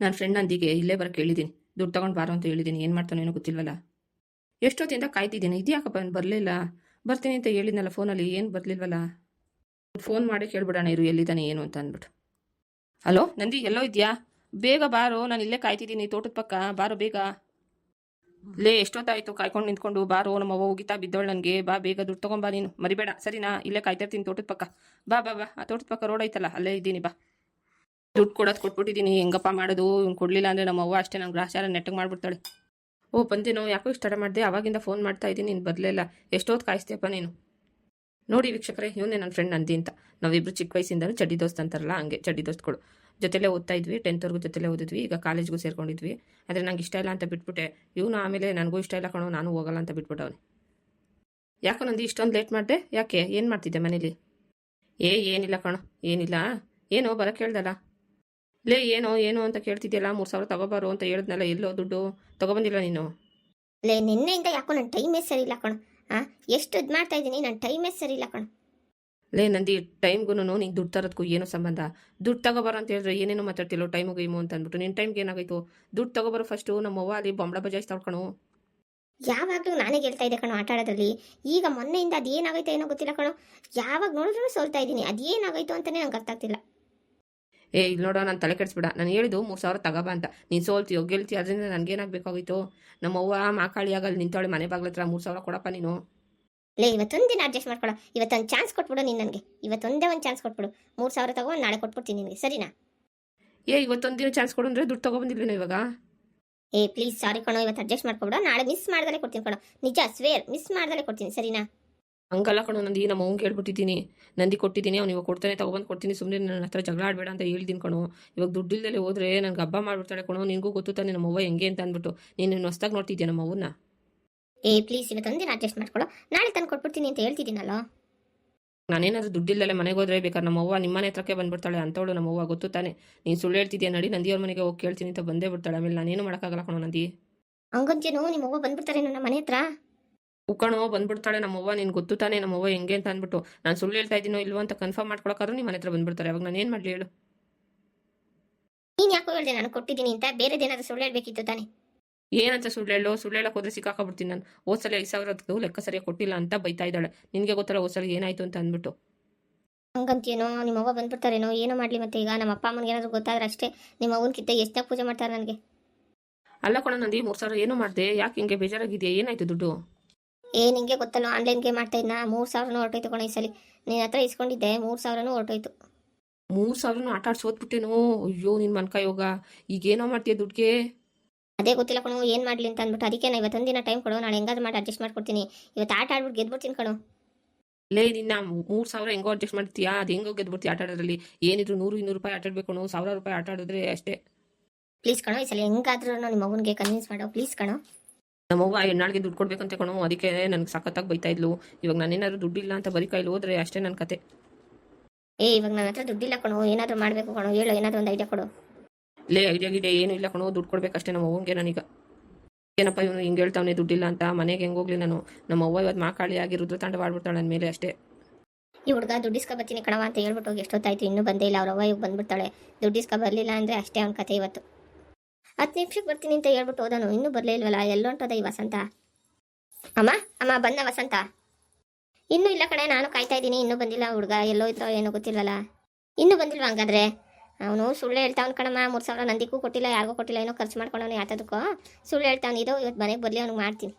ನನ್ನ ಫ್ರೆಂಡ್ ನಂದಿಗೆ ಇಲ್ಲೇ ಬರೋಕ್ಕೆ ಹೇಳಿದ್ದೀನಿ ದುಡ್ಡು ತಗೊಂಡು ಬಾರೋ ಅಂತ ಹೇಳಿದ್ದೀನಿ ಏನು ಮಾಡ್ತಾನೋ ಏನೋ ಗೊತ್ತಿಲ್ವಲ್ಲ? ಎಷ್ಟೊತ್ತಿಂದ ಕಾಯ್ತಿದ್ದೀನಿ. ಇದ್ಯಾಕಪ್ಪ ಬರಲಿಲ್ಲ? ಬರ್ತೀನಿ ಅಂತ ಹೇಳಿದ್ನಲ್ಲ ಫೋನಲ್ಲಿ ಏನು ಬರಲಿಲ್ವಲ್ಲ? ಫೋನ್ ಮಾಡಿ ಕೇಳ್ಬಿಡೋಣ ಇರು. ಎಲ್ಲಿದ್ದಾನೆ, ಏನು ಅಂತ ಅಂದ್ಬಿಟ್ಟು. ಹಲೋ, ನಂದಿ, ಎಲ್ಲೋ ಇದೆಯಾ? ಬೇಗ ಬಾರೋ. ನಾನು ಇಲ್ಲೇ ಕಾಯ್ತಿದ್ದೀನಿ. ತೋಟದ ಪಕ್ಕ. ಬಾರೋ ಬೇಗ. ಲೇ, ಎಷ್ಟೊತ್ತಾಯಿತು? ಕಾಯ್ಕೊಂಡು ನಿಂತ್ಕೊಂಡು ಬಾರೋ. ನಮ್ಮ ಅವ್ವ ಹೋಗಿತಾ ಬಿದ್ದವಳು ನನಗೆ. ಬಾ, ಬೇಗ ದುಡ್ಡು ತೊಗೊಂಬಾ ನೀನು. ಮರಿಬೇಡ. ಸರಿನಾ? ಇಲ್ಲೇ ಕಾಯ್ತಿರ್ತೀನಿ ತೋಟದ ಪಕ್ಕ. ಬಾ ಬಾ ಬಾ. ಆ ತೋಟದ ಪಕ್ಕ ರೋಡ್ ಐತಲ್ಲ, ಅಲ್ಲೇ ಇದ್ದೀನಿ, ಬಾ. ದುಡ್ಡು ಕೊಡೋದು ಕೊಟ್ಬಿಟ್ಟಿದ್ದೀನಿ ಹೆಂಗಪ್ಪ ಮಾಡೋದು? ಇವ್ನು ಕೊಡಲಿಲ್ಲ ಅಂದರೆ ನಮ್ಮ ಅವ್ವ ಅಷ್ಟೇ ನಂಗೆ ಗ್ರಾಚಾರ ನೆಟ್ಟಗೆ ಮಾಡ್ಬಿಡ್ತಾಳೆ. ಓ, ಬಂದೇನೋ? ಯಾಕೋ ಇಷ್ಟ ತಡ ಮಾಡಿದೆ, ಅವಾಗಿಂದ ಫೋನ್ ಮಾಡ್ತಾ ಇದ್ದೀನಿ, ನೀನು ಬರಲಿಲ್ಲ ಎಷ್ಟೊತ್ತು ಕಾಯಿಸ್ತೀಯಪ್ಪ ನೀನು? ನೋಡಿ ವೀಕ್ಷಕರೇ, ಇವನೇ ನನ್ನ ಫ್ರೆಂಡ್ ನಂದಿ ಅಂತ. ನಾವಿಬ್ಬರು ಚಿಕ್ಕ ವಯಸ್ಸಿಂದಲೂ ಚಡ್ಡಿ ದೋಸ್ತ್ ಅಂತಾರಲ್ಲ, ಹಂಗೆ ಚಡ್ಡಿ ದೋಸ್ತ್ಗಳು ಜೊತೆಲೇ ಓದ್ತಾ ಇದ್ವಿ ಟೆಂತ್ವರೆಗೂ ಜೊತೆಲೇ ಓದಿದ್ವಿ, ಈಗ ಕಾಲೇಜ್ಗೂ ಸೇರ್ಕೊಂಡಿದ್ವಿ. ಆದರೆ ನಂಗೆ ಇಷ್ಟ ಇಲ್ಲ ಅಂತ ಬಿಟ್ಬಿಟ್ಟೆ. ಇವನು ಆಮೇಲೆ ನನಗೂ ಇಷ್ಟ ಇಲ್ಲ ಕಣೋ, ನಾನು ಹೋಗಲ್ಲ ಅಂತ ಬಿಟ್ಬಿಟ್ಟವನೆ. ಯಾಕೋ ನಂದು, ಇಷ್ಟೊಂದು ಲೇಟ್ ಮಾಡಿದೆ? ಯಾಕೆ? ಏನು ಮಾಡ್ತಿದ್ದೆ ಮನೇಲಿ? ಏ, ಏನಿಲ್ಲ ಕಣೋ, ಏನಿಲ್ಲ. ಏನೋ ಬರೋಕ್ಕೆ ಹೇಳ್ದಲ್ಲ. ಲೇ ಏನೋ ಏನೋ ಅಂತ ಕೇಳ್ತಿದ್ಯಲ್ಲ ಮೂರು ಸಾವಿರ ತಗೋಬಾರು ಅಂತ ಹೇಳಿದ್ನಲ್ಲ ಎಲ್ಲೋ ದುಡ್ಡು ತಗೊಬಂದಿಲ್ಲ ನೀನು? ಲೇ ನಿನ್ನೆಯಿಂದ ಯಾಕೋ ನನ್ನ ಟೈಮೇ ಸರಿ ಇಲ್ಲ ಕಣ. ಆ ಎಷ್ಟು ಇದು ಮಾಡ್ತಾ ಇದ್ದೀನಿ ನನ್ನ ಟೈಮೇ ಸರಿ ಇಲ್ಲ ಕಣ. ಲೇ ನಂದಿ ಟೈಮ್ಗೂ ನಿಂಗೆ ದುಡ್ಡು ತರೋದಕ್ಕೂ ಏನೋ ಸಂಬಂಧ? ದುಡ್ಡು ತಗೋಬಾರ ಅಂತ ಹೇಳಿದ್ರೆ ಏನೇನೋ ಮಾತಾಡ್ತಿಲ್ಲೋ ಟೈಮು ಗೈಮು ಅಂತ ಅಂದ್ಬಿಟ್ಟು ನಿನ್ನ ಟೈಮ್ಗೆ ಏನಾಗೈತು ದುಡ್ಡು ತಗೋಬಾರೋ ಫಸ್ಟು ನಮ್ಮ ಅವ್ವ ಅಲ್ಲಿ ಬೊಂಬಳ ಬಜಾಯಿಸ್ ಕಣೋ. ಯಾವಾಗಲೂ ನಾನೇ ಗೆಲ್ತಾ ಇದ್ದೆ ಕಣೋ ಆಟ ಆಡೋದ್ರಲ್ಲಿ ಈಗ ಮೊನ್ನೆಯಿಂದ ಅದೇನಾಗೈತೆ ಏನೋ ಗೊತ್ತಿಲ್ಲ ಕಣೋ. ಯಾವಾಗ ನೋಡಿದ್ರೂ ಸೋಲ್ತಾ ಇದ್ದೀನಿ ಅದೇನಾಗೈತು ಅಂತಲೇ ನಂಗೆ ಗೊತ್ತಾಗ್ತಿಲ್ಲ ಏ ಇಲ್ಲಿ ನೋಡೋ ನಾನು ತಲೆ ಕೆಡಿಸ್ಬಿಡ. ನಾನು ಹೇಳಿದ್ದು ಮೂರು ಸಾವಿರ ತಗೋಬ ಅಂತ. ನೀನು ಸೋಲ್ತೀಯೋ ಗೆಲ್ತೀಯ ಅದರಿಂದ ನನಗೇನಾಗಬೇಕಾಗಿತ್ತು ನಮ್ಮ ಅವ್ವ ಮಾಕಾಳಿ ಅಲ್ಲಿ ನಿಂತವಳೆ ಮನೆ ಬಾಗ್ಲತ್ರ ಮೂರು ಸಾವಿರ ಕೊಡಪ್ಪ ನೀನು. ಲೇ ಇವತ್ತೊಂದು ದಿನ ಅಡ್ಜಸ್ಟ್ ಮಾಡ್ಕೊಳ. ಇವತ್ತೊಂದು ಚಾನ್ಸ್ ಕೊಟ್ಬಿಡು ನೀನು ನನಗೆ. ಇವತ್ತೊಂದೇ ಒಂದು ಚಾನ್ಸ್ ಕೊಟ್ಬಿಡು. ಮೂರು ಸಾವಿರ ತಗೋ ನಾಳೆ ಕೊಟ್ಬಿಡ್ತೀನಿ ನಿನಗೆ. ಸರಿನಾ? ಏ ಇವತ್ತೊಂದು ದಿನ ಚಾನ್ಸ್ ಕೊಡು ಅಂದರೆ ದುಡ್ಡು ತಗೊಬಂದಿಲ್ವೇನೋ ಇವಾಗ? ಏ ಪ್ಲೀಸ್ ಸಾರಿ ಕಣೋ. ಇವತ್ತು ಅಡ್ಜಸ್ಟ್ ಮಾಡ್ಕೊಬಿಡೋ. ನಾಳೆ ಮಿಸ್ ಮಾಡ್ದಲೇ ಕೊಡ್ತೀನಿ ಕಣೋ. ನಿಜ ಸ್ವೇರ್ ಮಿಸ್ ಮಾಡ್ದಲೇ ಕೊಡ್ತೀನಿ. ಸರಿನಾ? ಹಂಗಲ್ಲ ಕಣೋ ನಂದಿ ನಮ್ಮ ಅವ್ನು ಕೇಳ್ಬಿಟ್ಟಿದ್ದೀನಿ ನಂದಿ ಕೊಟ್ಟಿದ್ದೀನಿ ಅವ್ನು ಇವಾಗ ಕೊಡ್ತಾನೆ ತಗೊಬಂದು ಕೊಡ್ತೀನಿ ಸುಮ್ಮನೆ ನನ್ನ ಹತ್ರ ಜಗಳ ಆಡಬೇಡ ಅಂತ ಹೇಳ್ತೀನಿ ಕಣೋ. ಇವಾಗ ದುಡ್ಡಿಲ್ದಲೆ ಹೋದ್ರೆ ನನಗೆ ಹಬ್ಬ ಮಾಡ್ಬಿಡ್ತಾಳೆ ಕಣೋ ನಿನಗೂ ಗೊತ್ತು ತಾನೆ ನಮ್ಮ ಅವ್ವ ಹೆಂಗೆ ಅಂತ ಅಂದ್ಬಿಟ್ಟು. ನೀನು ಹೊಸ್ದಾಗಿ ನೋಡ್ತಿದ್ದೀಯ ನಮ್ಮ ಅವ್ವನ್ನ? ಏ ಪ್ಲೀಸ್ ಇವತ್ತೊಂದು ದಿನ ಅಡ್ಜಸ್ಟ್ ಮಾಡ್ಕೊಳ್ಳೋ ನಾಳೆ ತಂದು ಕೊಟ್ಬಿಡ್ತೀನಿ ಅಂತ ಹೇಳ್ತಿದ್ದೀನಲ್ಲ? ನಾನೇನಾದ್ರೂ ದುಡ್ಡಿಲ್ಲದೆ ಮನೆಗೆ ಹೋದ್ರೆ ಬೇಕಾದ್ರೆ ನಮ್ಮ ಅವ್ವ ನಿಮ್ಮ ಮನೆ ಹತ್ರಕ್ಕೆ ಬಂದ್ಬಿಡ್ತಾಳೆ ಅಂತವಳು ನಮ್ಮ ಅವ್ವ ಗೊತ್ತು ತಾನೆ. ನೀನು ಸುಳ್ಳು ಹೇಳ್ತಿದ್ಯಾ ನಡಿ ನಂದಿಯವ್ರ ಮನೆಗೆ ಹೋಗಿ ಕೇಳ್ತೀನಿ ಅಂತ ಬಂದೇ ಬಿಡ್ತಾಳೆ. ಆಮೇಲೆ ನಾನೇನು ಮಾಡೋಕ್ಕಾಗಲ್ಲ ಕಣೋ ನಂದಿ. ಹಂಗಂತೇನು ನಿಮ್ಮ ಅವ್ವ ಬಂದ್ಬಿಡ್ತಾರೆ ನಮ್ಮ ಮನೆ ಹತ್ರ? ಉಕ್ಕಣೋ ಬಂದ್ಬಿಡ್ತಾಳೆ ನಮ್ಮ ಅವ್ವ ನಿನ್ಗೆ ಗೊತ್ತು ತಾನೆ ನಮ್ಮ ಅವ್ವ ಹೆಂಗೆ ಅಂತ ಅಂದ್ಬಿಟ್ಟು. ನಾನು ಸುಳ್ಳು ಹೇಳ್ತಾ ಇದ್ದೀನೋ ಇಲ್ವೋ ಅಂತ ಕನ್ಫರ್ಮ್ ಮಾಡ್ಕೊಳಕ್ಕಾದ್ರೂ ನಿಮ್ಮ ಮನೆ ಹತ್ರ ಬಂದ್ಬಿಡ್ತಾರೆ. ಅವಾಗ ನಾನು ಏನು ಮಾಡ್ಲಿ ಹೇಳು? ನೀನು ಯಾಕೋ ಹೇಳ್ದೆ ನಾನು ಕೊಟ್ಟಿದ್ದೀನಿ ಅಂತ? ಬೇರೆದೇನಾದ್ರೂ ಸುಳ್ಳು ಹೇಳ್ಬೇಕಿತ್ತು ತಾನೆ? ಏನಂತ ಸುಳ್ಳು ಹೇಳೋ? ಸುಳ್ಳು ಹೇಳಕ್ ಹೋದ್ರೆ ಸಿಕ್ಕಾಕೊಬಿಡ್ತೀನಿ ನಾನು. ಹೋದ್ಸಲ ಐದು ಸಾವಿರದ್ದು ಲೆಕ್ಕ ಸರಿಯಾಗಿ ಕೊಟ್ಟಿಲ್ಲ ಅಂತ ಬೈತಾ ಇದ್ದಾಳೆ. ನಿನಗೆ ಗೊತ್ತಲ್ಲ ಹೋದ್ಸಲ ಏನಾಯ್ತು ಅಂತ ಅಂದ್ಬಿಟ್ಟು. ಹಂಗಂತೇನೋ ನಿಮ್ಮ ಅವ್ವ ಬಂದ್ಬಿಡ್ತಾರೇನೋ? ಏನೋ ಮಾಡ್ಲಿ ಮತ್ತೆ ಈಗ? ನಮ್ಮ ಅಪ್ಪ ಅಮ್ಮನಿಗೆ ಏನಾದ್ರು ಗೊತ್ತಾದ್ರೆ ಅಷ್ಟೇ. ನಿಮ್ಮ ಅವ್ನ ಕಿತ್ತ ಎಷ್ಟೇ ಪೂಜೆ ಮಾಡ್ತಾರೆ ನನಗೆ? ಅಲ್ಲ ಕಣ ನಂದಿ ಮೂರು ಸಾವಿರ ಏನು ಮಾಡಿದೆ. ಯಾಕೆ ಹಿಂಗೆ ಬೇಜಾರಾಗಿದೆಯಾ? ಏನಾಯ್ತು ದುಡ್ಡು? ಏ ನಿಂಗೆ ಗೊತ್ತಲ್ಲ ಗೇಮ್ ಮಾಡ್ತಾ ಇದ್ನ? ಮೂರು ಸಾವಿರನೂ ಹೊರಟೋಯ್ತು ಕಣ ಈ ಸಲ. ನಿನ್ನ ಹತ್ರ ಇಸ್ಕೊಂಡಿದ್ದೆ ಮೂರು ಸಾವಿರನೂ ಹೊರಟೋಯ್ತು. ಮೂರು ಸಾವಿರನೂ ಆಟ ಆಡ್ಸಿ ಓದ್ಬಿಟ್ಟೇನೋ ಅಯ್ಯೋ ನಿನ್ ಮನ್ಕ ಯೋಗ ಈಗೇನೋ ಮಾಡ್ತೀಯ ದುಡ್ಡಿಗೆ ಅದೇ ಗೊತ್ತಿಲ್ಲ ಕಣೋ ಏನು ಮಾಡಲಿ ಅಂತ ಅಂದ್ಬಿಟ್ಟು. ಅದಕ್ಕೆ ನಾ ಇವತ್ತೊಂದು ದಿನ ಟೈಮ್ ಕೊಡೋ ನಾಳೆ ಹೆಂಗಾದ್ರು ಮಾಡಿ ಅಡ್ಜಸ್ಟ್ ಮಾಡ್ಕೊಡ್ತೀನಿ. ಇವತ್ತು ಆಟ ಆಡ್ಬಿಟ್ಟು ಗೆದ್ಬಿಡ್ತೀನಿ ಕಣೋ. ಲೇ ನಿನ್ನ ಮೂರು ಸಾವಿರ ಹೆಂಗೋ ಅಡ್ಜಸ್ಟ್ ಮಾಡ್ತೀಯಾ? ಅದು ಹೆಂಗೋ ಗೆದ್ಬಿಡ್ತೀಯ ಆಟ ಆಡೋದ್ರಲ್ಲಿ? ಏನಿದ್ರು ನೂರು ಇನ್ನೂರು ರೂಪಾಯಿ ಆಟ ಆಡ್ಬೇಕು ಕಣೋ ಸಾವಿರ ರೂಪಾಯಿ ಆಟ ಆಡಿದ್ರೆ ಅಷ್ಟೇ. ಪ್ಲೀಸ್ ಕಣೋ ಈ ಸಲ ಹೆಂಗಾದ್ರೂ ನಿಮ್ಮ ಮಗನಿಗೆ ಕನ್ವಿನ್ಸ್ ಮಾಡೋ ಪ್ಲೀಸ್ ಕಣೋ. ನಮ್ಮವ್ವ ಹೆಣ್ಣಾಳಿಗೆ ದುಡ್ಡು ಕೊಡ್ಬೇಕಂತ ಕಣೋ ಅದಕ್ಕೆ ನನಗೆ ಸಖತ್ತಾಗಿ ಬೈತಾ ಇದ್ಲು. ಇವಾಗ ನಾನೇನಾದ್ರು ದುಡ್ಡಿಲ್ಲ ಅಂತ ಬರೀ ಕೈಲಿ ಹೋದ್ರೆ ಅಷ್ಟೇ ನನ್ನ ಕತೆ. ಏ ಇವಾಗ ನನ್ನ ಹತ್ರ ದುಡ್ಡಿಲ್ಲ ಕಣೋ ಏನಾದರೂ ಮಾಡಬೇಕು ಕಣೋ ಹೇಳು ಏನಾದ್ರು ಒಂದು ಐಡಿಯಾ ಕೊಡು. ಲೇ ಐಡಿಯಾ ಇದೆ ಏನು ಇಲ್ಲ ಕಣೋ ದುಡ್ಡು ಕೊಡ್ಬೇಕಷ್ಟೇ ನಮ್ಮ ಅವ್ವಂಗೆ ನನಗೆ ಏನಪ್ಪ ಇವನು ಹಿಂಗೆ ಹೇಳ್ತಾವನೆ ದುಡ್ಡಿಲ್ಲ ಅಂತ ಮನೆಗೆ ಹೆಂಗೆ ಹೋಗ್ಲಿ ನಾನು? ನಮ್ಮ ಅವ್ವ ಇವತ್ತು ಮಾಕಾಳಿ ಆಗಿ ರುದ್ರ ತಾಂಡ ಮಾಡ್ಬಿಡ್ತಾಳೆ ನನ್ನ ಮೇಲೆ ಅಷ್ಟೇ. ಈ ಹುಡುಗ ದುಡ್ಡಿಸ್ಕ ಬರ್ತೀನಿ ಕಣವ ಅಂತ ಹೇಳ್ಬಿಟ್ಟು ಹೋಗಿ ಎಷ್ಟೊತ್ತಾಯ್ತು ಇನ್ನೂ ಬಂದೇ ಇಲ್ಲ ಅವ್ರ ಅವ್ವ ಇವಾಗ ಬಂದ್ಬಿಡ್ತಾಳೆ. ದುಡ್ಡಿಸ್ಕೊ ಬರಲಿಲ್ಲ ಅಂದರೆ ಅಷ್ಟೇ ಅವ್ನ ಕತೆ ಇವತ್ತು. ಹತ್ತು ನಿಮಿಷಕ್ಕೆ ಬರ್ತೀನಿ ಅಂತ ಹೇಳ್ಬಿಟ್ಟು ಹೋದನು. ಇನ್ನೂ ಬರಲೇ ಇಲ್ವಲ್ಲ? ಎಲ್ಲೊಂಟೋದ ಈ ವಸಂತ. ಅಮ್ಮ ಅಮ್ಮ ಬಂದ ವಸಂತ. ಇನ್ನೂ ಇಲ್ಲ ಕಣೆ, ನಾನು ಕಾಯ್ತಾ ಇದ್ದೀನಿ. ಇನ್ನೂ ಬಂದಿಲ್ಲ ಹುಡುಗ. ಎಲ್ಲೋ ಇದ್ರೋ ಏನೋ ಗೊತ್ತಿಲ್ವಲ್ಲ? ಇನ್ನೂ ಬಂದಿಲ್ವ ಹಂಗಾದ್ರೆ? ಅವನು ಸುಳ್ಳು ಹೇಳ್ತಾವ್ನು ಕಣಮ್ಮ. ಮೂರು ಸಾವಿರ ನಂದಿಗೂ ಕೊಟ್ಟಿಲ್ಲ, ಯಾರಿಗೂ ಕೊಟ್ಟಿಲ್ಲ, ಏನೋ ಖರ್ಚು ಮಾಡ್ಕೊಂಡವನು ಯಾತದಕ್ಕೋ. ಸುಳ್ಳು ಹೇಳ್ತಾವ್ನು. ಇದು ಇವತ್ತು ಮನೆಗೆ ಬರಲಿ ಅವ್ನಿಗೆ ಮಾಡ್ತೀನಿ.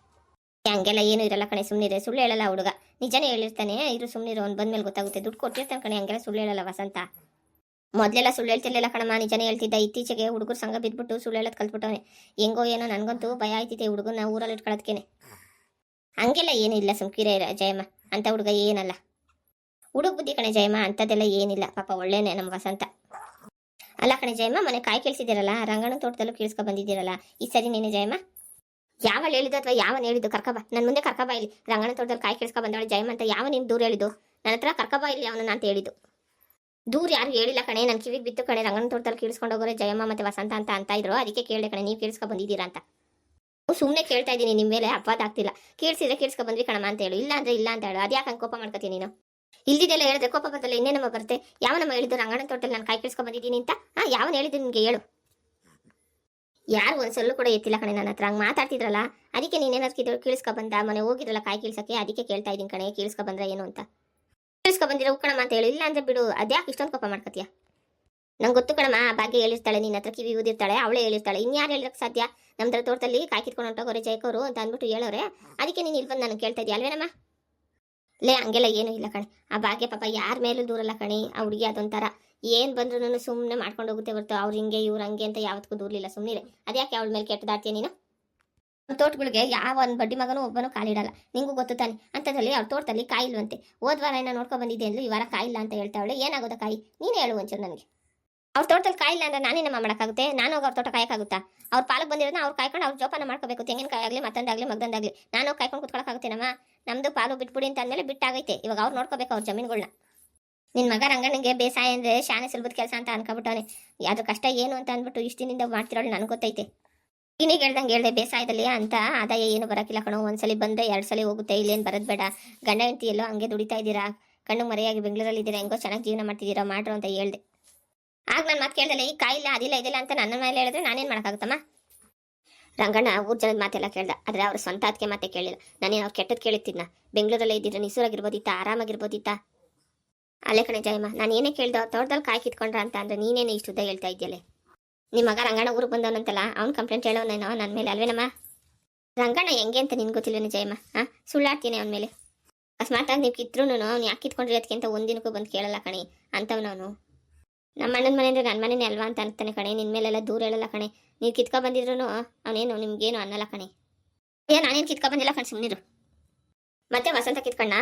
ಹಂಗೆಲ್ಲ ಏನೂ ಇರಲ್ಲ ಕಣೆ ಸುಮ್ಮನಿದೆ ಸುಳ್ಳು ಹೇಳಲ್ಲ ಹುಡುಗ. ನಿಜನೇ ಹೇಳಿರ್ತಾನೆ. ಇರು ಸುಮ್ಮನಿರು ಅವ್ನು ಬಂದ್ಮೇಲೆ ಗೊತ್ತಾಗುತ್ತೆ. ದುಡ್ಡು ಕೊಟ್ಟಿರ್ತಾನೆ ಕಣೆ. ಹಂಗೆಲ್ಲ ಸುಳ್ಳು ಹೇಳಲ್ಲ ವಸಂತ. ಮೊದಲೆಲ್ಲ ಸುಳ್ಳು ಹೇಳ್ತಿರ್ಲಿಲ್ಲ ಕಣಮ್ಮ. ನಿಜನೇ ಹೇಳ್ತಿದ್ದ. ಇತ್ತೀಚೆಗೆ ಹುಡುಗರು ಸಂಘ ಬಿದ್ಬಿಟ್ಟು ಸುಳ್ಳು ಹೇಳೋದು ಕಲ್ತ್ಬಿಟ್ಟವನೆ. ಹೆಂಗೋ ಏನೋ ನನಗಂತೂ ಭಯ ಆಯ್ತಿದೆ ಹುಡುಗನ ಊರಲ್ಲಿ ಇಟ್ಕೊಳ್ಳೋದಕ್ಕೇನೆ ಹಂಗೆಲ್ಲ ಏನಿಲ್ಲ ಸುಮ್ಕಿರೇ ಜಯಮ್ಮ. ಅಂತ ಹುಡುಗ ಏನಲ್ಲ. ಹುಡುಗ ಬುದ್ಧಿ ಕಣೆ ಜಯಮ್ಮ. ಅಂಥದ್ದೆಲ್ಲ ಏನಿಲ್ಲ. ಪಾಪ ಒಳ್ಳೇನೆ ನಮ್ಮ ವಸಂತ. ಅಲ್ಲ ಕಣೆ ಜಯಮ್ಮ, ಮನೆ ಕಾಯಿ ಕೇಳಿಸಿದಿರಲ್ಲ ರಂಗಣ ತೋಟದಲ್ಲೂ ಕೇಳಿಸ್ಕೊ ಬಂದಿದ್ದೀರಲ್ಲ? ಈ ಸರಿ ನೀನೆ ಜಯಮ್ಮ? ಯಾವಳು ಹೇಳಿದ್ದು ಅಥವಾ ಯಾವನ್ ಹೇಳಿದ್ದು? ಕರ್ಕಬ ನನ್ನ ಮುಂದೆ ಕರ್ಕಬ ಇಲ್ಲಿ. ರಂಗಣ ತೋಟದಲ್ಲಿ ಕಾಯಿ ಕೇಳಿಸ್ಕೊ ಬಂದವಳು ಜಯಮ್ಮ ಅಂತ ಯಾವ ನೀನು ದೂರ ಹೇಳಿದ್ದು? ನನ್ನ ಹತ್ರ ಕರ್ಕಬ ಇಲ್ಲಿ ಅವನನ್ನ ಅಂತ ಹೇಳಿದ್ದು. ದೂರ ಯಾರು ಹೇಳಿಲ್ಲ ಕಣೆ. ನನ್ನ ಕಿವಿಗೆ ಬಿತ್ತು ಕಣೆ. ರಂಗನ ತೋಟದಲ್ಲಿ ಕೇಳಿಸ್ಕೊಂಡು ಹೋಗೋರೆ ಜಯಮ್ಮ ಮತ್ತೆ ವಸಂತ ಅಂತ ಅಂತ ಇದ್ರು. ಅದಕ್ಕೆ ಕೇಳಿದೆ ಕಣೆ, ನೀವು ಕೇಳಿಸ್ಕೊ ಬಂದಿದ್ದೀರಾ ಅಂತ. ಸುಮ್ಮನೆ ಕೇಳ್ತಾ ಇದ್ದೀನಿ ನಿಮ್ಮ ಮೇಲೆ ಅಪವಾದ ಆಗ್ತಿಲ್ಲ. ಕೇಳಿಸಿದ್ರೆ ಕೇಳಿಸ್ಕೊ ಬಂದ್ವಿ ಕಣಮ್ಮ ಅಂತ ಹೇಳು. ಇಲ್ಲ ಅಂದ್ರೆ ಇಲ್ಲ ಅಂತ ಹೇಳು. ಅದ್ಯಾಕೆ ಕೋಪ ಮಾಡ್ಕೋತೀನಿ ನೀನು? ಇಲ್ದಿದ್ದೆಲ್ಲ ಹೇಳಿದ್ರೆ ಕೋಪ ಬರ್ತಲ್ಲ ಇನ್ನೇನಮ್ಮ ಬರುತ್ತೆ. ಯಾವನಮ್ಮ ಹೇಳಿದ್ದು ರಂಗಣ ತೋಟದಲ್ಲಿ ನಾನು ಕಾಯಿ ಕೇಳಿಸ್ಕೊ ಬಂದಿದ್ದೀನಿ ಅಂತ? ಹಾ ಯಾವನ್ ಹೇಳಿದ್ದು ನಿಮಗೆ ಹೇಳು. ಯಾರು ಒಂದ್ಸಲ ಕೂಡ ಎತ್ತಿಲ್ಲ ಕಣೆ ನನ್ನ ಹತ್ರ. ಹಂಗೆ ಮಾತಾಡ್ತಿದ್ರಲ್ಲ? ಅದಕ್ಕೆ ನೀನೇನಾದ್ರು ಕೀಳ್ಸ್ಕೊ ಬಂದ? ಮನೆ ಹೋಗಿದ್ರಲ್ಲ ಕಾಯಿ ಕೀಳ್ಸಕ್ಕೆ ಅದಕ್ಕೆ ಕೇಳ್ತಾ ಇದ್ದೀನಿ ಕಣೆ. ಕೇಳಿಸ್ಕೊ ಬಂದ್ರೆ ಏನು ಅಂತ? ಕೀಳ್ಸ್ಕೊ ಬಂದಿರೋ ಕಣಮ್ಮ ಅಂತ ಹೇಳಿ. ಇಲ್ಲ ಅಂದ್ರೆ ಬಿಡು. ಅದ್ಯಾಕೆ ಇಷ್ಟೊಂದು ಕೋಪ ಮಾಡ್ಕತ್ತೀಯ ನಂಗೆ ಗೊತ್ತು ಕಣಮ್ಮ. ಆ ಭಾಗ್ಯ ಹೇಳಿರ್ತಾಳೆ ನಿನ್ನ ಹತ್ರ ಕಿವಿ ಊದಿರ್ತಾಳೆ, ಅವಳೇ ಹೇಳಿರ್ತಾಳೆ. ಇನ್ಯಾರು ಹೇಳಿರಕ್ಕೆ ಸಾಧ್ಯ? ನಮ್ದ್ರ ತೋಟದಲ್ಲಿ ಕಾಯಿ ಕಿತ್ಕೊಂಡು ಹೊಂಟೋಗೋರೆ ಜೈಕೋರು ಅಂತ ಅಂದ್ಬಿಟ್ಟು ಹೇಳೋರೆ. ಅದಕ್ಕೆ ನೀನು ಇಲ್ಲಿ ಬಂದು ನಾನು ಕೇಳ್ತಾ ಇದೆಯಾ ಅಲ್ವೇನಮ್ಮ? ಲೇ, ಹಂಗೆಲ್ಲ ಏನೂ ಇಲ್ಲ ಕಣೆ. ಆ ಭಾಗ್ಯ ಪಾಪ ಯಾರ ಮೇಲೂ ದೂರಲ್ಲ ಕಣಿ. ಆ ಹುಡುಗಿ ಅದೊಂಥರ. ಏನು ಬಂದ್ರೂ ಸುಮ್ಮನೆ ಮಾಡ್ಕೊಂಡು ಹೋಗುತ್ತೆ ಹೊರತು. ಅವ್ರು ಹಿಂಗೆ, ಇವ್ರು ಹಂಗೆ ಅಂತ ಯಾವತ್ತೂ ದೂರಲಿಲ್ಲ. ಸುಮ್ಮನೆ ಅದ್ಯಾಕೆ ಅವಳ ಮೇಲೆ ಕೆಟ್ಟದಾಡ್ತೀಯ ನೀನು? ತೋಟಗಳಿಗೆ ಯಾವ ಒಂದು ಬಡ್ಡಿ ಮಗನೂ ಒಬ್ಬನು ಕಾಲಿಡಲ್ಲ ನಿಂಗೂ ಗೊತ್ತು ತಾನೆ ಅಂಥದ್ರಲ್ಲಿ ಅವ್ರ ತೋಟದಲ್ಲಿ ಕಾಯಿಲ್ವಂತೆ. ಹೋದ್ವಾರ ಹೋದ್ ವಾರ ಏನೋ ನೋಡ್ಕೊ ಬಂದಿದ್ದೆ ಅಂದ್ಲು, ಈ ವಾರ ಕಾಯಿಲ್ಲ ಅಂತ ಹೇಳ್ತಾವಳೆ, ಏನಾಗೋದ ಕಾಯಿ? ನೀನೇ ಹೇಳು ಒಂಚೂರು ನನಗೆ. ಅವ್ರ ತೋಟದಲ್ಲಿ ಕಾಯಿಲ್ಲ ಅಂದ್ರೆ ನಾನೇನಮ್ಮ ಮಾಡೋಕ್ಕಾಗುತ್ತೆ ನಾನು ಹೋಗಿ ಅವ್ರ ತೋಟ ಕಾಯಕ್ಕಾಗುತ್ತಾ? ಅವ್ರ ಪಾಲಕ್ ಬಂದಿರೋದನ್ನ ಅವ್ರು ಕಾಯ್ಕೊಂಡು ಅವ್ರ ಜೋಪಾನ ಮಾಡ್ಕೋಬೇಕು, ತೆಂಗಿನಕಾಯಿ ಆಗಲಿ ಮತ್ತೊಂದಾಗಲಿ ಮಗದೊಂದಾಗಲಿ ನಾನು ಕಾಯ್ಕೊಂಡು ಕುತ್ಕೊಳಕ್ಕಾಗುತ್ತೇನಮ್ಮ ನಮ್ದು ಪಾಲು ಬಿಟ್ಬಿಡಿ ಅಂತ ಅಂದಮೇಲೆ ಬಿಟ್ಟಾಗೈತೆ. ಇವಾಗ ಅವ್ರು ನೋಡ್ಕೋಬೇಕು ಅವ್ರ ಜಮೀನುಗಳನ್ನ ನಿನ್ನ ಮಗ ರಂಗನಿಗೆ ಬೇಸಾಯ ಅಂದರೆ ಶಾನೆ ಸುಲಭದ ಕೆಲಸ ಅಂತ ಅನ್ಕೊಬಿಟ್ಟವನೆ. ಅದು ಕಷ್ಟ ಏನು ಅಂತ ಅಂದ್ಬಿಟ್ಟು ಇಷ್ಟಿನಿಂದ ಮಾಡ್ತಿರೋಳು, ನನಗೆ ಗೊತ್ತೈತೆ. ಇನ್ನೀಗ ಹೇಳ್ದಂಗೆ ಹೇಳ್ದೆ ಬೇಸಾಯದಲ್ಲಿ ಅಂತ ಆದಾಯ ಏನು ಬರೋಕ್ಕಿಲ್ಲ ಕಣೋ. ಒಂದ್ಸಲಿ ಬಂದ್ರೆ ಎರಡು ಸಲ ಹೋಗುತ್ತೆ, ಇಲ್ಲೇನು ಬರೋದು ಬೇಡ. ಗಂಡ, ಹೆಂಡತಿ ಎಲ್ಲೋ ಹಂಗೆ ದುಡಿತಾ ಇದ್ದೀರಾ? ಕಣ್ಣು ಮರೆಯಾಗಿ ಬೆಂಗಳೂರಲ್ಲಿ ಇದ್ದೀರಾ? ಹೆಂಗೋ ಚೆನ್ನಾಗಿ ಜೀವನ ಮಾಡ್ತಿದ್ದೀರಾ? ಮಾಡ್ರು ಅಂತ ಹೇಳ್ದೆ. ಆಗ ನಾನು ಮಾತು ಕೇಳ್ದಲ್ಲ ಈ ಕಾಯಿಲ್ಲ ಅದಿಲ್ಲ, ಇದಿಲ್ಲ ಅಂತ ನನ್ನ ಮೇಲೆ ಹೇಳಿದ್ರೆ ನಾನೇನು ಮಾಡೋಕ್ಕಾಗುತ್ತಮ್ಮ? ರಂಗಣ್ಣ ಊರ್ ಜನದ ಮಾತೆಲ್ಲ ಕೇಳ್ದೆ, ಆದರೆ ಅವ್ರ ಸ್ವಂತ ಅದಕ್ಕೆ ಮಾತೆ ಕೇಳಿಲ್ಲ. ನಾನೇನು ಅವ್ರು ಕೆಟ್ಟದ್ದು ಕೇಳಿತ್ತಿದ್ನ ಬೆಂಗಳೂರಲ್ಲೇ ಇದ್ದಿದ್ರೆ ನಿಸೂರಾಗಿರ್ಬೋದಿತ್ತ? ಆರಾಮಾಗಿರ್ಬೋದಿತ್ತ? ಅಲ್ಲೇ ಕಣೆ, ಜಯಮ್ಮ, ನಾನು ಏನೇ ಕೇಳ್ದೋ ತೋಟದಲ್ಲಿ ಕಾಯಿ ಕಿತ್ಕೊಂಡ್ರ ಅಂತ ಅಂದರೆ ನೀನೇನು ಇಷ್ಟು ಹೇಳ್ತಾ ಇದ್ಯಲೆ ನಿಮ್ಮ ಮಗ ರಂಗಣ್ಣ ಊರಿಗೆ ಬಂದವನಂತಲ್ಲ, ಅವ್ನು ಕಂಪ್ಲೇಂಟ್ ಹೇಳೋನೇನೋ ನನ್ನ ಮೇಲೆ ಅಲ್ವೇನಮ್ಮ? ರಂಗಣ್ಣ ಹೆಂಗೆ ಅಂತ ನಿನ್ಗೆ ಗೊತ್ತಿಲ್ವೇನೆ ಜಯಮ್ಮ ಹಾಂ ಸುಳ್ಳಾಡ್ತೀನಿ ಅವನ ಮೇಲೆ. ಅಕಸ್ಮಾತಾಗಿ ನೀವು ಕಿತ್ರು ಅವ್ನು ಯಾಕೆ ಕಿತ್ಕೊಂಡ್ರಿ ಅದಕ್ಕಿಂತ ಒಂದಿನಕ್ಕೂ ಬಂದು ಕೇಳಲ್ಲ ಕಣೆ, ಅಂತವನವನು. ನಮ್ಮ ಅಣ್ಣನ ಮನೆ ಅಂದ್ರೆ ನನ್ನ ಮನೆನೇ ಅಲ್ವಾ ಅಂತ ಅಂತಾನೆ ಕಣೆ ನಿನ್ನ ಮೇಲೆಲ್ಲ ದೂರ ಹೇಳಲ್ಲ ಕಣೆ. ನೀವು ಕಿತ್ಕೊ ಬಂದಿದ್ರು ಅವನೇನು ನಿಮ್ಗೇನು ಅನ್ನಲ್ಲ ಕಣೆ. ಏ, ನಾನೇನು ಕಿತ್ಕೊ ಬಂದಿಲ್ಲ ಕಣ್ ಸುಮ್ಮನಿರು ಮತ್ತೆ ವಸಂತ ಕಿತ್ಕಣ್ಣ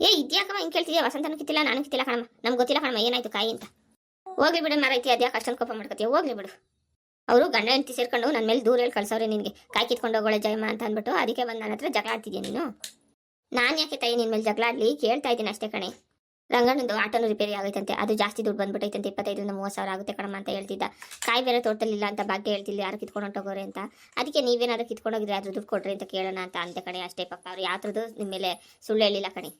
ಏ, ಇದ್ಯಾಕಮ್ಮ ಹಿಂಗೆ ಕೇಳ್ತಿದ್ಯಾ? ವಸಂತನೂ ಕಿತ್ತಿಲ್ಲ, ನಾನು ಕಿತ್ತಿಲ್ಲ ಕಣಮ್ಮ. ನಮ್ಗೆ ಗೊತ್ತಿಲ್ಲ ಕಣಮ್ಮ, ಏನಾಯ್ತು ಕಾಯಿ ಅಂತ. ಹೋಗ್ಲಿ ಬಿಡು ಮಾರೈತಿ ಅದ್ಯಾಕೆ ಅಷ್ಟೊಂದು ಕೋಪ ಮಾಡ್ಕೊತೀಯ? ಹೋಗ್ಲಿ ಬಿಡು. ಅವರು ಗಂಡ ಹೆಂಡತಿ ಸೇರ್ಕೊಂಡು ನನ್ನ ಮೇಲೆ ದೂರ ಹೇಳಿ ಕಳ್ಸವ್ರೆ ನಿನಗೆ. ಕಾಯಿ ಕಿತ್ಕೊಂಡು ಹೋಗೋಳೆ ಜಯಮ್ಮ ಅಂತ ಅಂದ್ಬಿಟ್ಟು ಅದಕ್ಕೆ ಬಂದು ನನ್ನ ಹತ್ರ ಜಗಳ ಆಡ್ತಿದ್ಯಾ ನೀನು? ನಾನು ಯಾಕೆ ತಾಯಿ ನಿನ್ನ ಮೇಲೆ ಜಗಳ ಆಡಲಿ? ಕೇಳ್ತಾ ಇದ್ದೀನಿ ಅಷ್ಟೇ ಕಣೆ. ರಂಗಣ್ಣಂದು ಆಟೋನು ರಿಪೇರಿ ಆಗೈತಂತೆ ಅದು ಜಾಸ್ತಿ ದುಡ್ಡು ಬಂದ್ಬಿಟ್ಟೈತಂತೆ. ಇಪ್ಪತ್ತೈದರಿಂದ ಮೂವತ್ತು ಸಾವಿರ ಆಗುತ್ತೆ ಕಣಮ್ಮ ಅಂತ ಹೇಳ್ತಿದ್ದ. ಕಾಯಿ ಬೇರೆ ತೋಟದಲ್ಲಿ ಇಲ್ಲ ಅಂತ ಭಾಗ್ಯ ಹೇಳ್ತಿಲ್ಲ ಯಾರು ಕಿತ್ಕೊಂಡು ಹೊಂಟೋಗೋರೆ ಅಂತ. ಅದಕ್ಕೆ ನೀವೇನಾದ್ರು ಕಿತ್ಕೊಂಡೋಗಿದ್ರೆ ಅದ್ರ ದುಡ್ಡು ಕೊಡ್ರಿ ಅಂತ ಕೇಳೋಣ ಅಂತ ಅಂದೆ ಕಣೆ ಅಷ್ಟೇ ಪಾಪ. ಅವ್ರು ಯಾವ್ದು ನಿಮ್ಮ ಮೇಲೆ ಸುಳ್ಳು ಹೇಳಿಲ್ಲ ಕಣೆ.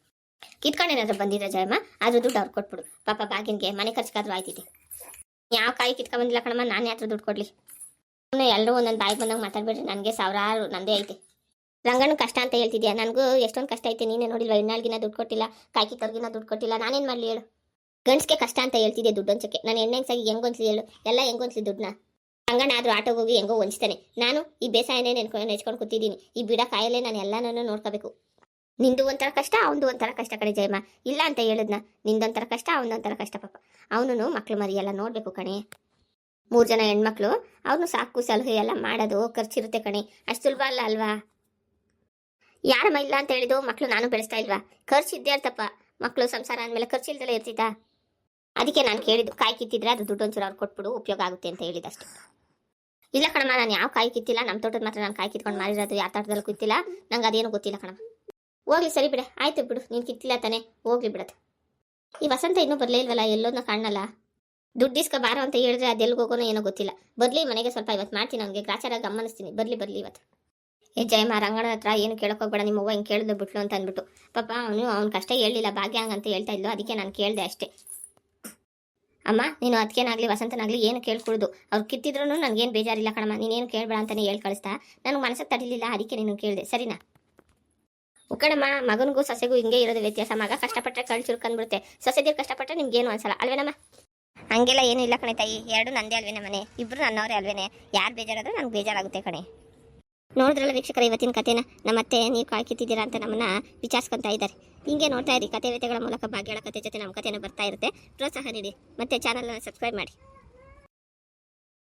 ಕಿತ್ಕೊಂಡೇನಾದ್ರು ಬಂದಿದ್ರೆ ಜಯಮ್ಮ. ಆದ್ರೂ ದುಡ್ಡು ಅವ್ರು ಕೊಟ್ಬಿಡು. ಪಾಪ ಬಾಗಿನ್ಗೆ ಮನೆ ಖರ್ಚಿಗಾದ್ರೂ ಆಯ್ತಿದೆ. ಯಾವ ಕಾಯಿ ಕಿತ್ಕೊಂಡ್ ಬಂದಿಲ್ಲ ಕಣಮ್ಮ, ನಾನು ಯಾತ್ರ ದುಡ್ಡು ಕೊಡ್ಲಿ. ಸುಮ್ಮನೆ ಎಲ್ಲರೂ ಒಂದೊಂದು ಬಾಯಿ ಬಂದಾಗ ಮಾತಾಡ್ಬೇಡ್ರಿ, ನನಗೆ ಸಾವಿರಾರು ನಂದೇ ಐತೆ. ರಂಗಣ್ಣ ಕಷ್ಟ ಅಂತ ಹೇಳ್ತಿದ್ಯಾ? ನನಗೂ ಎಷ್ಟೊಂದು ಕಷ್ಟ ಐತೆ, ನೀನೇ ನೋಡಿಲ್ವ? ಇನ್ನಾಳ್ಗಿನ ದುಡ್ಡು ಕೊಟ್ಟಿಲ್ಲ, ಕಾಯಿ ಕಿತ್ತವ್ರಿಗಿನ ದುಡ್ಡು ಕೊಟ್ಟಿಲ್ಲ, ನಾನೇನು ಮಾಡಲಿ ಹೇಳು? ಗಂಡ್ಸ್ಗೆ ಕಷ್ಟ ಅಂತ ಹೇಳ್ತಿದ್ದೆ ದುಡ್ಡು ಹೊಂಚಕ್ಕೆ ನಾನು ಎಣ್ಣೆನ್ಸಾಗಿ ಹೆಂಗ್ ಹೊಂಚ್ಲಿ ಹೇಳು? ಎಲ್ಲ ಹೆಂಗ್ ಹೊಂಚ್ಲಿ ದುಡ್ಡನ್ನ? ರಂಗಣ್ಣ ಆದ್ರೂ ಆಟೋಗೆ ಹೋಗಿ ಹೆಂಗೋ ಹೊಂಚ್ತಾನೆ ನಾನು ಈ ಬೇಸಾಯನೇ ನೆನ್ಕೊಂಡು ನೆಚ್ಕೊಂಡು ಕೂತಿದ್ದೀನಿ. ಈ ಬಿಡ ಕಾಯಲ್ಲೇ ನಾನು ಎಲ್ಲನೂ ನೋಡ್ಕೋಬೇಕು. ನಿಂದು ಒಂಥರ ಕಷ್ಟ ಅವನದು ಒಂಥರ ಕಷ್ಟ ಕಣೆ ಜಯಮ್ಮ. ಇಲ್ಲ ಅಂತ ಹೇಳಿದ್ನ. ನಿಂದೊಂಥರ ಕಷ್ಟ ಅವನೊಂಥರ ಕಷ್ಟ ಪಾಪ. ಅವನು ಮಕ್ಳು ಮರಿ ಎಲ್ಲ ನೋಡ್ಬೇಕು ಕಣೆ. ಮೂರು ಜನ ಹೆಣ್ಮಕ್ಳು, ಅವನು ಸಾಕು ಸಲಹೆ ಎಲ್ಲ ಮಾಡೋದು ಖರ್ಚಿರುತ್ತೆ ಕಣೆ. ಅಷ್ಟು ಸುಲಭ ಅಲ್ಲ ಅಲ್ವಾ? ಯಾರಮ್ಮ ಇಲ್ಲ ಅಂತ ಹೇಳಿದ್ದು ಮಕ್ಳು ನಾನು ಬೆಳೆಸ್ತಾ ಇಲ್ವಾ? ಖರ್ಚು ಇದ್ದೇ ಇರ್ತಪ್ಪ ಮಕ್ಳು ಸಂಸಾರ ಅಂದಮೇಲೆ ಖರ್ಚು ಇಲ್ದಲೇ ಇರ್ತಿದ್ದ? ಅದಕ್ಕೆ ನಾನು ಕೇಳಿದ್ದು, ಕಾಯಿ ಕಿತ್ತಿದ್ರೆ ಅದು ದುಡ್ಡು ಒಂಚೂರು ಅವ್ರು ಕೊಟ್ಬಿಡು, ಉಪಯೋಗ ಆಗುತ್ತೆ ಅಂತ ಹೇಳಿದಷ್ಟು. ಇಲ್ಲ ಕಣಮ್ಮ, ನಾನು ಯಾವ ಕಾಯಿ ಕಿತ್ತಿಲ್ಲ. ನಮ್ಮ ತೋಟದ ಮಾತ್ರ ನಾನು ಕಾಯಿ ಕಿತ್ಕೊಂಡು ಮಾರಿರೋದು, ಯಾವ ತೋಟದಲ್ಲಿ ಕೂತಿಲ್ಲ ನಂಗೆ ಅದೇನು ಗೊತ್ತಿಲ್ಲ ಕಣಮ್ಮ. ಹೋಗ್ಲಿ, ಸರಿ ಬಿಡ. ಆಯ್ತು ಬಿಡು. ನೀನು ಕಿತ್ತಿಲ್ಲ ತಾನೆ. ಹೋಗ್ಲಿ ಬಿಡತ್ತೆ ಈ ವಸಂತ ಇನ್ನೂ ಬರಲೇ ಇಲ್ವಲ್ಲ? ಎಲ್ಲೋದ್ನ ಕಾಣಲ್ಲ ದುಡ್ಡು ಇಸ್ಕ ಬಾರೋ ಅಂತ ಹೇಳಿದ್ರೆ ಅದೆಲ್ಲಿ ಹೋಗೋನೋ ಏನೋ ಗೊತ್ತಿಲ್ಲ. ಬರ್ಲಿ ಮನೆಗೆ ಸ್ವಲ್ಪ ಇವತ್ತು ಮಾಡ್ತೀನಿ ಅವ್ನಿಗೆ. ಗ್ರಾಚಾರ ಗಮನಿಸ್ತೀನಿ ಬರ್ಲಿ ಬರ್ಲಿ ಇವತ್ತು ಏ, ಜಯಮ್ಮ ರಂಗಣ ಹತ್ರ ಏನು ಕೇಳಕ್ಕೋಗ್ಬೇಡ ನಿಮ್ಮ ಅವ್ವ ಹಿಂಗೆ ಕೇಳಿದ್ರು ಬಿಟ್ಲು ಅಂತ ಅಂದ್ಬಿಟ್ಟು. ಪಾಪ ಅವನು ಅವ್ನ ಕಷ್ಟ ಹೇಳಿಲ್ಲ ಭಾಗ್ಯ ಹಂಗಂತ ಹೇಳ್ತಾ ಇದ್ಲು. ಅದಕ್ಕೆ ನಾನು ಕೇಳಿದೆ ಅಷ್ಟೇ. ಅಮ್ಮ, ನೀನು ಅದಕ್ಕೇನಾಗಲಿ ವಸಂತನಾಗಲಿ ಏನು ಕೇಳ್ಕೊಳ್ದು ಅವ್ರು ಕಿತ್ತಿದ್ರು ನನಗೇನು ಬೇಜಾರಿಲ್ಲ ಕಣಮ್ಮ. ನೀನೇನು ಕೇಳಬೇಡ ಅಂತಾನೆ ಹೇಳಿ ಕಳಿಸ್ತಾ. ನನಗೆ ಮನಸ್ಸಿಗೆ ತಡಿಲಿಲ್ಲ. ಅದಕ್ಕೆ ನೀನು ಕೇಳಿದೆ. ಸರಿನಾ? ಉಕ್ಕಡಮ್ಮ ಮಗನಿಗೂ ಸೊಸೆಗೂ ಹಿಂಗೆ ಇರೋದು ವ್ಯತ್ಯಾಸ. ಮಗ ಕಷ್ಟಪಟ್ಟರೆ ಕಳ್ ಚುರುಕಂದ್ಬಿಡುತ್ತೆ ಸೊಸೆದಿರು ಕಷ್ಟಪಟ್ಟರೆ ನಿಮ್ಗೇನು ಅನ್ಸಲ್ಲ ಅಲ್ವೇನಮ್ಮ? ಹಂಗೆಲ್ಲ ಏನು ಇಲ್ಲ ಕಣೆ ತಾಯಿ. ಎರಡು ನಂದೇ ಅಲ್ವೇನೆ ಮನೆ. ಇಬ್ರು ನನ್ನವರೇ ಅಲ್ವೇನೆ. ಯಾರು ಬೇಜಾರಾದ್ರೂ ನನಗೆ ಬೇಜಾರಾಗುತ್ತೆ ಕಣೆ. ನೋಡಿದ್ರಲ್ಲ ವೀಕ್ಷಕರ ಇವತ್ತಿನ ಕಥೆನ? ನಮ್ಮತ್ತೆ ನೀವು ಕಾಯ್ಕಿತ್ತಿದ್ದೀರಾ ಅಂತ ನಮ್ಮನ್ನ ವಿಚಾರಿಸ್ಕೊಂತ ಇದ್ದಾರೆ. ಹಿಂಗೆ ನೋಡ್ತಾ ಇರಿ ಕತೆ ವ್ಯತೆಗಳ ಮೂಲಕ ಭಾಗ್ಯಗಳ ಕತೆ ಜೊತೆ ನಮ್ಮ ಕಥೆನ ಬರ್ತಾ ಇರುತ್ತೆ. ಪ್ರೋತ್ಸಾಹ ನೀಡಿ. ಮತ್ತೆ ಚಾನಲ್ನ ಸಬ್ಸ್ಕ್ರೈಬ್ ಮಾಡಿ.